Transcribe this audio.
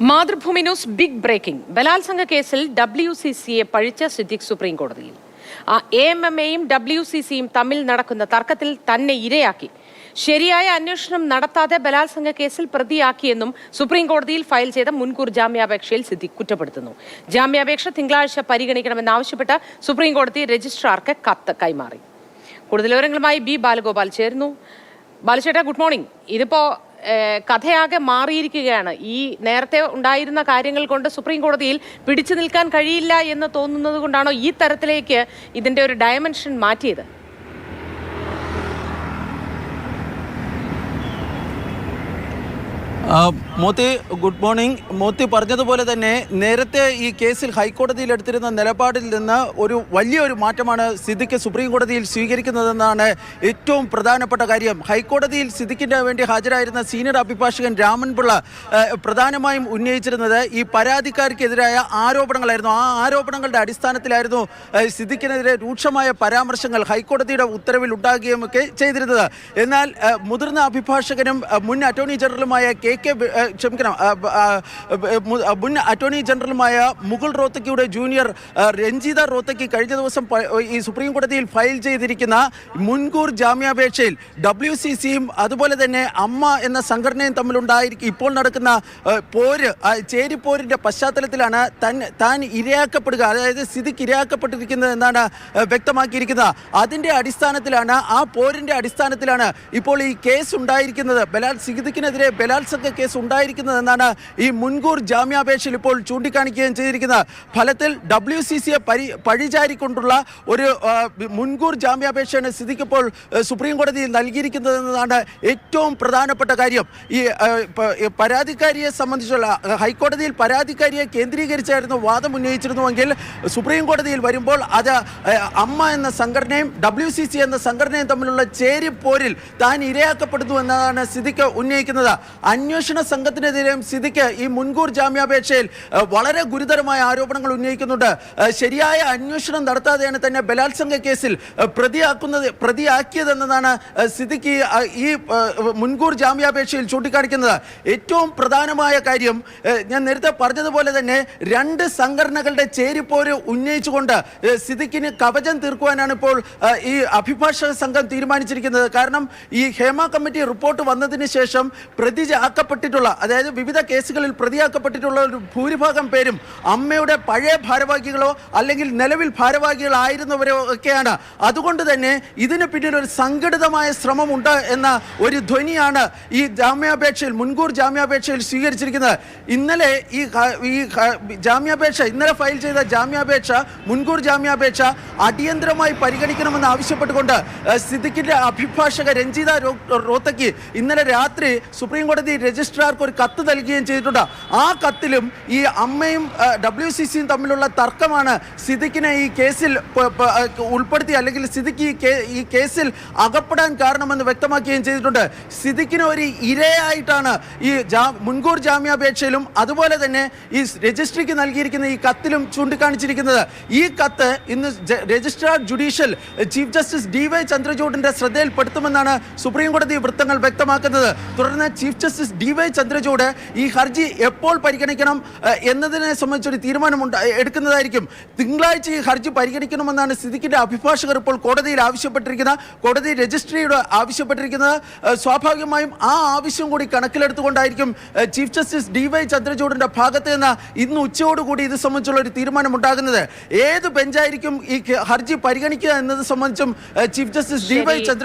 Mathrubhumi news big breaking. ബലാത്സംഗ കേസിൽ W C സിയെ പഴിച്ച സിദ്ദിഖ് സുപ്രീം കോടതിയിൽ. എ എം എം എയും ഡബ്ല്യു സി സിയും തമ്മിൽ നടക്കുന്ന തർക്കത്തിൽ തന്നെ ഇരയാക്കി. ശരിയായ അന്വേഷണം നടത്താതെ ബലാത്സംഗ കേസിൽ പ്രതിയാക്കിയെന്നും സുപ്രീം കോടതിയിൽ ഫയൽ ചെയ്ത മുൻകൂർ ജാമ്യാപേക്ഷയിൽ സിദ്ദിഖ് കുറ്റപ്പെടുത്തുന്നു. ജാമ്യാപേക്ഷ തിങ്കളാഴ്ച പരിഗണിക്കണമെന്നാവശ്യപ്പെട്ട് സുപ്രീം കോടതി രജിസ്ട്രാർക്ക് കത്ത് കൈമാറി. കൂടുതൽ വിവരങ്ങളുമായി ബി ബാലഗോപാൽ ചേരുന്നു. ബാലചേട്ടാ ഗുഡ് മോർണിംഗ്. ഇതിപ്പോ കഥയാകെ മാറിയിരിക്കുകയാണ്. ഈ നേരത്തെ ഉണ്ടായിരുന്ന കാര്യങ്ങൾ കൊണ്ട് സുപ്രീം കോടതിയിൽ പിടിച്ചു നിൽക്കാൻ കഴിയില്ല എന്ന് തോന്നുന്നത് കൊണ്ടാണോ ഈ തരത്തിലേക്ക് ഇതിന്റെ ഒരു ഡയമെൻഷൻ മാറ്റിയത്? ആ, മോത്തി ഗുഡ് മോർണിംഗ് മോത്തി പറഞ്ഞതുപോലെ തന്നെ നേരത്തെ ഈ കേസിൽ ഹൈക്കോടതിയിൽ എടുത്തിരുന്ന നിലപാടിൽ നിന്ന് ഒരു വലിയൊരു മാറ്റമാണ് സിദ്ദിഖ് സുപ്രീം കോടതിയിൽ സ്വീകരിക്കുന്നതെന്നാണ് ഏറ്റവും പ്രധാനപ്പെട്ട കാര്യം. ഹൈക്കോടതിയിൽ സിദ്ദിഖിന് വേണ്ടി ഹാജരായിരുന്ന സീനിയർ അഭിഭാഷകൻ രാമൻപിള്ള പ്രധാനമായും ഉന്നയിച്ചിരുന്നത് ഈ പരാതിക്കാർക്കെതിരായ ആരോപണങ്ങളായിരുന്നു. ആ ആരോപണങ്ങളുടെ അടിസ്ഥാനത്തിലായിരുന്നു സിദ്ദിഖിനെതിരെ രൂക്ഷമായ പരാമർശങ്ങൾ ഹൈക്കോടതിയുടെ ഉത്തരവിൽ ഉണ്ടാകുകയും ഒക്കെ ചെയ്തിരുന്നത്. എന്നാൽ മുതിർന്ന അഭിഭാഷകനും മുൻ അറ്റോർണി ജനറലുമായ കെ കെ ക്ഷമിക്കണം. മുൻ അറ്റോർണി ജനറലുമായ മുകുൾ റോത്തക്കിയുടെ ജൂനിയർ രഞ്ജിത റോത്തക്കി കഴിഞ്ഞ ദിവസം ഈ സുപ്രീം കോടതിയിൽ ഫയൽ ചെയ്തിരിക്കുന്ന മുൻകൂർ ജാമ്യാപേക്ഷയിൽ ഡബ്ല്യു സി സിയും അതുപോലെ തന്നെ അമ്മ എന്ന സംഘടനയും തമ്മിലുണ്ടായിരിക്കും ഇപ്പോൾ നടക്കുന്ന പോര് ചേരിപ്പോരിന്റെ പശ്ചാത്തലത്തിലാണ് തൻ താൻ ഇരയാക്കപ്പെടുക അതായത് സ്ഥിതിക്ക് ഇരയാക്കപ്പെട്ടിരിക്കുന്നത് എന്നാണ് വ്യക്തമാക്കിയിരിക്കുന്നത്. അതിന്റെ അടിസ്ഥാനത്തിലാണ് ആ പോരിന്റെ അടിസ്ഥാനത്തിലാണ് ഇപ്പോൾ ഈ കേസ് ഉണ്ടായിരിക്കുന്നത്. ബലാൽ സിദ്ദിഖിനെതിരെ ബലാത്സംഗ കേസ് ഉണ്ടായിരിക്കുന്നത് എന്നാണ് ഈ മുൻകൂർ ജാമ്യാപേക്ഷയിൽ ഇപ്പോൾ ചൂണ്ടിക്കാണിക്കുകയും ചെയ്തിരിക്കുന്നത്. ഫലത്തിൽ ഡബ്ല്യു സി സിയെ പരി പഴിചാരിക്കൊണ്ടുള്ള ഒരു മുൻകൂർ ജാമ്യാപേക്ഷയാണ് സ്ഥിതിക്ക് ഇപ്പോൾ സുപ്രീം കോടതിയിൽ നൽകിയിരിക്കുന്നത് എന്നതാണ് ഏറ്റവും പ്രധാനപ്പെട്ട കാര്യം. ഈ പരാതിക്കാരിയെ സംബന്ധിച്ചുള്ള ഹൈക്കോടതിയിൽ പരാതിക്കാരിയെ കേന്ദ്രീകരിച്ചായിരുന്നു വാദം ഉന്നയിച്ചിരുന്നുവെങ്കിൽ സുപ്രീം കോടതിയിൽ വരുമ്പോൾ അത് അമ്മ എന്ന സംഘടനയും ഡബ്ല്യു സി സി എന്ന സംഘടനയും തമ്മിലുള്ള ചേരിപ്പോരിൽ താൻ ഇരയാക്കപ്പെടുന്നു എന്നതാണ് സ്ഥിതിക്ക് ഉന്നയിക്കുന്നത്. അന്വേഷണ സംഘത്തിനെതിരെയും സ്ഥിതിക്ക് ഈ മുൻകൂർ ജാമ്യാപേക്ഷയിൽ വളരെ ഗുരുതരമായ ആരോപണങ്ങൾ ഉന്നയിക്കുന്നുണ്ട്. ശരിയായ അന്വേഷണം നടത്താതെയാണ് തന്നെ ബലാത്സംഗ കേസിൽ പ്രതിയാക്കുന്നത് പ്രതിയാക്കിയതെന്നതാണ് സിദ്ദിഖ് ഈ, മുൻകൂർ ജാമ്യാപേക്ഷയിൽ ചൂണ്ടിക്കാണിക്കുന്നത്. ഏറ്റവും പ്രധാനമായ കാര്യം ഞാൻ നേരത്തെ പറഞ്ഞതുപോലെ തന്നെ രണ്ട് സംഘടനകളുടെ ചേരിപ്പോര് ഉന്നയിച്ചുകൊണ്ട് സിദ്ദിഖിന് കവചം തീർക്കുവാനാണ് ഇപ്പോൾ ഈ അഭിഭാഷക സംഘം തീരുമാനിച്ചിരിക്കുന്നത്. കാരണം ഈ ഹേമ കമ്മിറ്റി റിപ്പോർട്ട് വന്നതിന് ശേഷം പ്രതിയാക്കപ്പെട്ടിട്ടുള്ള അതായത് വിവിധ കേസുകളിൽ പ്രതിയാക്കപ്പെട്ടിട്ടുള്ള ഒരു ഭൂരിഭാഗം പേരും അമ്മയുടെ പഴയ ഭാരവാഹികളോ അല്ലെങ്കിൽ നിലവിൽ ഭാരവാഹികളായിരുന്നവരോ ഒക്കെയാണ്. അതുകൊണ്ട് തന്നെ ഇതിന് പിന്നിൽ ഒരു സംഘടിതമായ ശ്രമമുണ്ട് എന്ന ഒരു ധ്വനിയാണ് ഈ ജാമ്യാപേക്ഷയിൽ മുൻകൂർ ജാമ്യാപേക്ഷയിൽ സ്വീകരിച്ചിരിക്കുന്നത്. ഇന്നലെ ഈ ഈ ജാമ്യാപേക്ഷ ഇന്നലെ ഫയൽ ചെയ്ത ജാമ്യാപേക്ഷ മുൻകൂർ ജാമ്യാപേക്ഷ അടിയന്തരമായി പരിഗണിക്കണമെന്ന് ആവശ്യപ്പെട്ടുകൊണ്ട് സിദ്ദിഖിന്റെ അഭിഭാഷക രഞ്ജിത റോത്തക്ക് ഇന്നലെ രാത്രി സുപ്രീം കോടതി ഒരു കത്ത് നൽകുകയും ചെയ്തിട്ടുണ്ട്. ആ കത്തിലും ഈ അമ്മയും ഡബ്ല്യു സി സിയും തമ്മിലുള്ള തർക്കമാണ് സിദ്ദിഖിനെ ഈ കേസിൽ ഉൾപ്പെടുത്തി അല്ലെങ്കിൽ സിദ്ദിഖ് ഈ കേസിൽ അകപ്പെടാൻ കാരണമെന്ന് വ്യക്തമാക്കുകയും ചെയ്തിട്ടുണ്ട്. സിദ്ദിഖിന് ഒരു ഇരയായിട്ടാണ് ഈ മുൻകൂർ ജാമ്യാപേക്ഷയിലും അതുപോലെ തന്നെ ഈ രജിസ്ട്രിക്ക് നൽകിയിരിക്കുന്ന ഈ കത്തിലും ചൂണ്ടിക്കാണിച്ചിരിക്കുന്നത്. ഈ കത്ത് ഇന്ന് registrar judicial chief justice D Y ചന്ദ്രചൂഡിന്റെ ശ്രദ്ധയിൽപ്പെടുത്തുമെന്നാണ് സുപ്രീം കോടതി വൃത്തങ്ങൾ വ്യക്തമാക്കുന്നത്. തുടർന്ന് chief justice D Y Chandrachud ഈ ഹർജി എപ്പോൾ പരിഗണിക്കണം എന്നതിനെ സംബന്ധിച്ചൊരു തീരുമാനമുണ്ട് എടുക്കുന്നതായിരിക്കും. തിങ്കളാഴ്ച ഈ ഹർജി പരിഗണിക്കണമെന്നാണ് സിദ്ദിഖിന്റെ അഭിഭാഷകർ ഇപ്പോൾ കോടതിയിൽ ആവശ്യപ്പെട്ടിരിക്കുന്ന കോടതി രജിസ്ട്രിയുടെ ആവശ്യപ്പെട്ടിരിക്കുന്നത്. സ്വാഭാവികമായും ആ ആവശ്യം കൂടി കണക്കിലെടുത്തുകൊണ്ടായിരിക്കും ചീഫ് ജസ്റ്റിസ് ഡി വൈ ചന്ദ്രചൂഡിന്റെ ഭാഗത്ത് നിന്ന് ഇന്ന് ഉച്ചയോടുകൂടി ഇത് സംബന്ധിച്ചുള്ള ഒരു തീരുമാനം ഉണ്ടാകുന്നത് ഏത് ബെഞ്ചായിരിക്കും ഈ ഹർജി പരിഗണിക്കുക എന്നത് സംബന്ധിച്ചും chief justice D Y Chandra